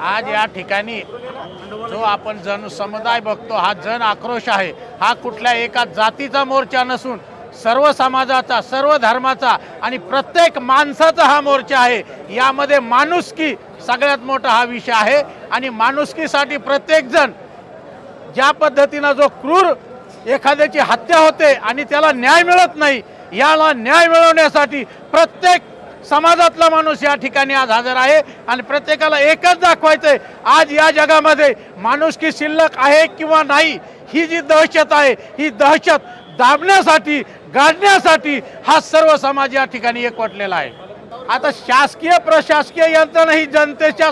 आज या ठिकाणी जो आपण जन समुदाय बघतो हा जन आक्रोश आहे. हा कुठल्या एका जातीचा मोर्चा नसून सर्व समाजाचा सर्व धर्माचा आणि प्रत्येक माणसाचा हा मोर्चा आहे. यामध्ये माणुसकी सगळ्यात मोठा हा विषय आहे. आणि माणुसकीसाठी प्रत्येकजण ज्या पद्धतीनं जो क्रूर एखाद्याची हत्या होते आणि त्याला न्याय मिळत नाही याला न्याय मिळवण्यासाठी प्रत्येक समाजातला माणूस या ठिकाणी आज हजर आहे आणि प्रत्येकाला एकच दाखवायचंय आज या जगामध्ये माणुसकी शिल्लक आहे किंवा नाही ही जी दहशत आहे ही दहशत दाबण्यासाठी गाडण्यासाठी हा सर्व समाज या ठिकाणी एकवटलेला आहे. आता शासकीय प्रशासकीय यंत्रणा ही जनतेच्या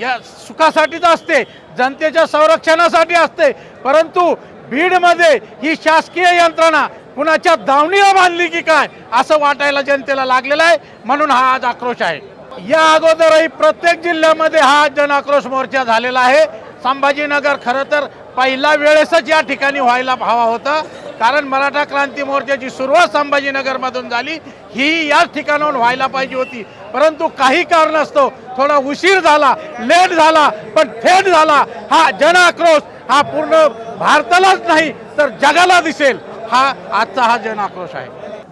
या सुखासाठीच असते जनतेच्या संरक्षणासाठी असते परंतु बीडमध्ये ही शासकीय यंत्रणा कुणाच्या दावणीला बांधली की काय? असं वाटायला जनतेला लागलेलं आहे. म्हणून हा आज आक्रोश आहे. या अगोदरही प्रत्येक जिल्ह्यामध्ये हा जन आक्रोश मोर्चा झालेला आहे. संभाजीनगर खरं तर पहिला वेळेसच या ठिकाणी व्हायला हवा होता. कारण मराठा क्रांती मोर्चाची सुरुवात संभाजीनगरमधून झाली. ही याच ठिकाणाहून व्हायला पाहिजे होती. परंतु काही कारणास्तव थोडा उशीर झाला लेट झाला पण थेट झाला. हा जन आक्रोश हा पूर्ण भारतालाच नाही तर जगाला दिसेल. हा आजचा हा जन आक्रोश आहे.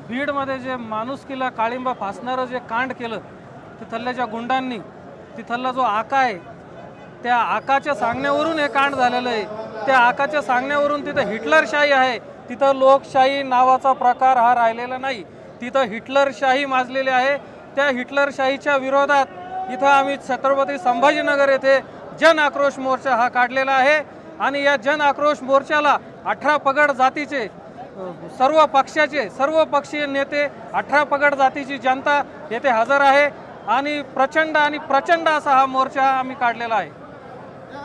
बीडमध्ये जे माणुसकीला काळिंबा फासणारं जे कांड केलं तिथल्या ज्या गुंडांनी तिथला जो आका आहे त्या आकाच्या सांगण्यावरून हे कांड झालेलं आहे. त्या आकाच्या सांगण्यावरून तिथं हिटलरशाही आहे. तिथं लोकशाही नावाचा प्रकार हा राहिलेला नाही. तिथं हिटलरशाही माजलेली आहे. त्या हिटलरशाहीच्या विरोधात इथं आम्ही छत्रपती संभाजीनगर येथे जन आक्रोश मोर्चा हा काढलेला आहे. आणि या जन आक्रोश मोर्चाला अठरा पगड जातीचे सर्व पक्षाचे सर्व पक्षीय नेते अठरा पगड जातीची जनता येथे हजर आहे. आणि प्रचंड आणि प्रचंड असा हा मोर्चा आम्ही काढलेला आहे.